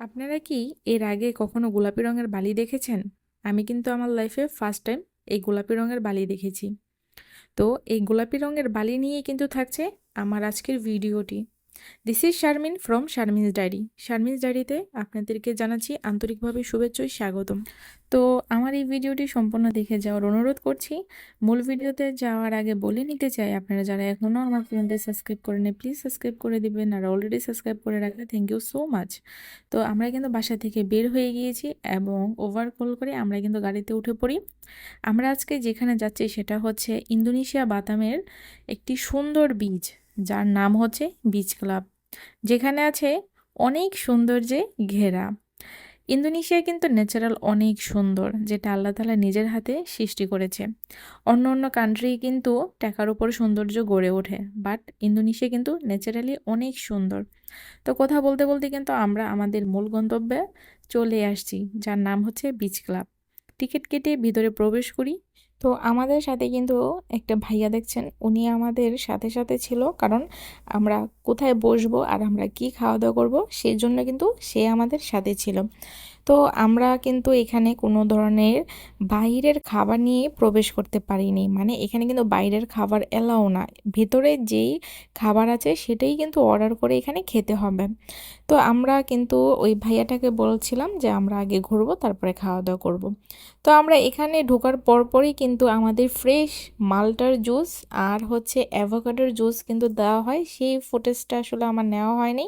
আপনারা কি এর আগে কখনো গোলাপি রঙের বালি দেখেছেন? আমি কিন্তু আমার লাইফে ফার্স্ট টাইম এই গোলাপি রঙের বালি দেখেছি। তো এই গোলাপি রঙের বালি নিয়ে কিন্তু থাকছে আমার আজকের ভিডিওটি। This is Sharmin from Sharmin's diary Sharmin's ডায়েরিতে আপনাদেরকে জানাচ্ছি আন্তরিকভাবে শুভেচ্ছা ও স্বাগতম। তো আমার এই ভিডিওটি সম্পূর্ণ দেখে যাওয়ার অনুরোধ করছি। মূল ভিডিওতে যাওয়ার আগে বলে নিতে চাই, আপনারা যারা এখনও আমার চ্যানেলটি সাবস্ক্রাইব করে করেন প্লিজ সাবস্ক্রাইব করে দিবেন আর অলরেডি সাবস্ক্রাইব করে রাখলে থ্যাংক ইউ সো মাচ তো আমরা কিন্তু বাসা থেকে বের হয়ে গিয়েছি এবং ওভারকল করে আমরা কিন্তু গাড়িতে উঠে পড়ি। আমরা আজকে যেখানে যাচ্ছি সেটা হচ্ছে ইন্দোনেশিয়া বাতামের একটি সুন্দর বীজ। যার নাম হচ্ছে বিচ ক্লাব, যেখানে আছে অনেক সৌন্দর্যে ঘেরা। ইন্দোনেশিয়া কিন্তু ন্যাচারাল অনেক সুন্দর, যেটা আল্লাহ তালা নিজের হাতে সৃষ্টি করেছে। অন্য অন্য কান্ট্রি কিন্তু টাকার উপর সৌন্দর্য গড়ে ওঠে বাট ইন্দোনেশিয়া কিন্তু ন্যাচারালি অনেক সুন্দর। তো কথা বলতে বলতে কিন্তু আমরা আমাদের মূল গন্তব্যে চলে আসছি, যার নাম হচ্ছে বিচ ক্লাব। টিকিট কেটে ভিতরে প্রবেশ করি তো আমাদের সাথে কিন্তু একটা ভাইয়া দেখছেন, উনি আমাদের সাথে সাথে ছিল। কারণ আমরা কোথায় বসবো আর আমরা কি খাওয়া দাওয়া করব, সেই জন্য কিন্তু সে আমাদের সাথে ছিল। তো আমরা কিন্তু এখানে কোনো ধরনের বাইরের খাবার নিয়ে প্রবেশ করতে পারিনি। মানে এখানে কিন্তু বাইরের খাবার এলাও না। ভেতরে যেই খাবার আছে সেটাই কিন্তু অর্ডার করে এখানে খেতে হবে। তো আমরা কিন্তু ওই ভাইয়াটাকে বলছিলাম যে আমরা আগে ঘুরবো, তারপরে খাওয়া দাওয়া করব। তো আমরা এখানে ঢোকার পরপরই কিন্তু আমাদের ফ্রেশ মালটার জুস আর হচ্ছে অ্যাভোকাডোর জুস কিন্তু দেওয়া হয়। সেই ফুটেজটা আসলে আমার নেওয়া হয়নি।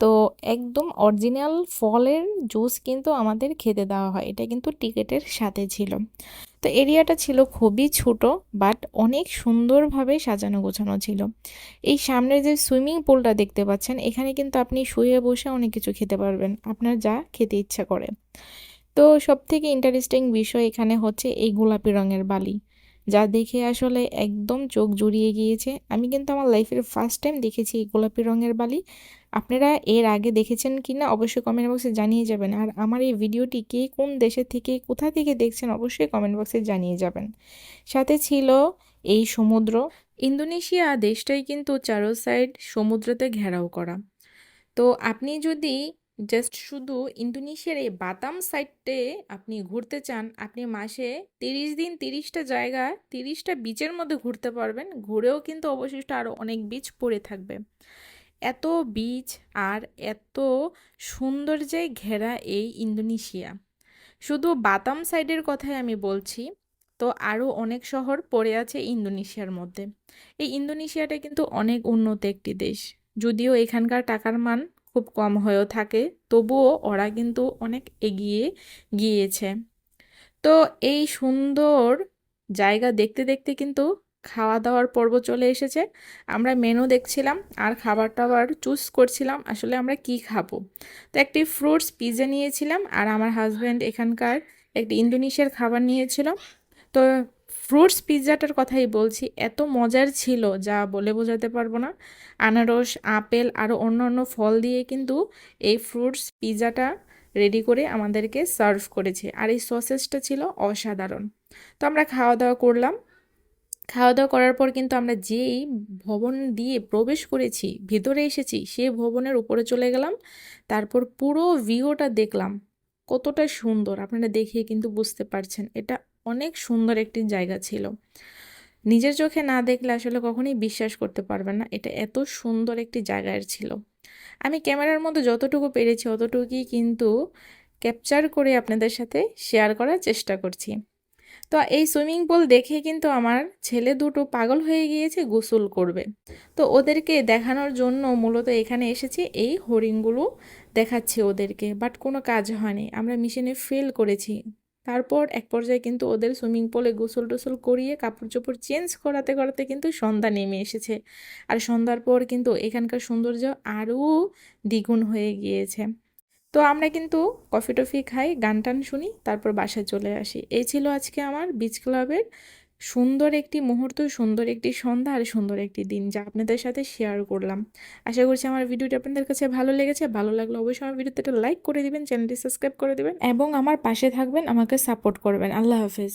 তো একদম অরিজিনাল ফলের জুস কিন্তু আমাদের খেতে দেওয়া হয়। এটা কিন্তু টিকিটের সাথে ছিল। তো এরিয়াটা ছিল খুবই ছোট বাট অনেক সুন্দরভাবে সাজানো গোছানো ছিল। এই সামনের যে সুইমিং পুলটা দেখতে পাচ্ছেন, এখানে কিন্তু আপনি শুয়ে বসে অনেক কিছু খেতে পারবেন। আপনার যা খেতে ইচ্ছা করে। তো সব থেকে ইন্টারেস্টিং বিষয় এখানে হচ্ছে এই গোলাপি রঙের বালি। যা দেখে আসলে একদম চোখ জুড়িয়ে গিয়েছে। আমি কিন্তু আমার লাইফের ফার্স্ট টাইম দেখেছি এই গোলাপি রঙের বালি। আপনারা এর আগে দেখেছেন কি না অবশ্যই কমেন্ট বক্সে জানিয়ে যাবেন। আর আমার এই ভিডিওটি কে কোন দেশের থেকে, কোথা থেকে দেখছেন অবশ্যই কমেন্ট বক্সে জানিয়ে যাবেন। সাথে ছিল এই সমুদ্র। ইন্দোনেশিয়া দেশটাই কিন্তু চারো সাইড সমুদ্রতে ঘেরাও করা। তো আপনি যদি জাস্ট শুধু ইন্দোনেশিয়ার এই বাতাম সাইডে আপনি ঘুরতে চান, আপনি মাসে তিরিশ দিন তিরিশটা জায়গা তিরিশটা বিচের মধ্যে ঘুরতে পারবেন। ঘুরেও কিন্তু অবশিষ্ট আরও অনেক বিচ পড়ে থাকবে। এত বিচ আর এত সৌন্দর্যে ঘেরা এই ইন্দোনেশিয়া। শুধু বাতাম সাইডের কথাই আমি বলছি, তো আরও অনেক শহর পড়ে আছে ইন্দোনেশিয়ার মধ্যে। এই ইন্দোনেশিয়াটা কিন্তু অনেক উন্নত একটি দেশ। যদিও এখানকার টাকার মান খুব কম হয়েও থাকে, তবুও ওরা কিন্তু অনেক এগিয়ে গিয়েছে। তো এই সুন্দর জায়গা দেখতে দেখতে কিন্তু খাওয়া দাওয়ার পর্ব চলে এসেছে। আমরা মেনু দেখছিলাম আর খাবার টাবার চুজ করছিলাম আসলে আমরা কি খাব। তো একটি ফ্রুটস পিজা নিয়েছিলাম আর আমার হাজব্যান্ড এখানকার একটি ইন্দোনেশিয়ার খাবার নিয়েছিল। তো ফ্রুটস পিৎজাটার কথাই বলছি, এত মজার ছিল, যা বলে বোঝাতে পারব না। আনারস, আপেল আরও অন্য অন্য ফল দিয়ে কিন্তু এই ফ্রুটস পিৎজাটা রেডি করে আমাদেরকে সার্ভ করেছে। আর এই সসেসটা ছিল অসাধারণ। তো আমরা খাওয়া দাওয়া করলাম। খাওয়া দাওয়া করার পর কিন্তু আমরা যেই ভবন দিয়ে প্রবেশ করেছি, ভিতরে এসেছি, সে ভবনের উপরে চলে গেলাম। তারপর পুরো ভিউটা দেখলাম। কতটা সুন্দর, আপনারা দেখিয়ে কিন্তু বুঝতে পারছেন। এটা অনেক সুন্দর একটি জায়গা ছিল। নিজের চোখে না দেখলে আসলে কখনোই বিশ্বাস করতে পারবেন না। এটা এত সুন্দর একটি জায়গার ছিল। আমি ক্যামেরার মধ্যে যতটুকু পেরেছি অতটুকুই কিন্তু ক্যাপচার করে আপনাদের সাথে শেয়ার করার চেষ্টা করছি। তো এই সুইমিং পুল দেখে কিন্তু আমার ছেলে দুটো পাগল হয়ে গিয়েছে, গোসল করবে। তো ওদেরকে দেখানোর জন্য মূলত এখানে এসেছি। এই হরিণগুলো দেখাচ্ছে ওদেরকে, বাট কোনো কাজ হয়নি। আমরা মিশনে ফেল করেছি। তারপর এক পর্যায়ে কিন্তু ওদের সুইমিং পুলে গোসল টোসল করিয়ে কাপড় চোপড় চেঞ্জ করাতে করাতে কিন্তু সন্ধ্যা নেমে এসেছে। আর সন্ধ্যার পর কিন্তু এখানকার সৌন্দর্য আরও দ্বিগুণ হয়ে গিয়েছে। তো আমরা কিন্তু কফি টফি খাই, গান টান শুনি, তারপর বাসায় চলে আসি। এই ছিল আজকে আমার বিচ ক্লাবের সুন্দর একটি মুহূর্ত, সুন্দর একটি সন্ধ্যা আর সুন্দর একটি দিন যা আপনাদের সাথে শেয়ার করলাম। আশা করছি আমার ভিডিওটি আপনাদের কাছে ভালো লেগেছে। ভালো লাগলে অবশ্যই আমার ভিডিওতে একটা লাইক করে দিবেন চ্যানেলটি সাবস্ক্রাইব করে দিবেন এবং আমার পাশে থাকবেন, আমাকে সাপোর্ট করবেন। আল্লাহ হাফেজ।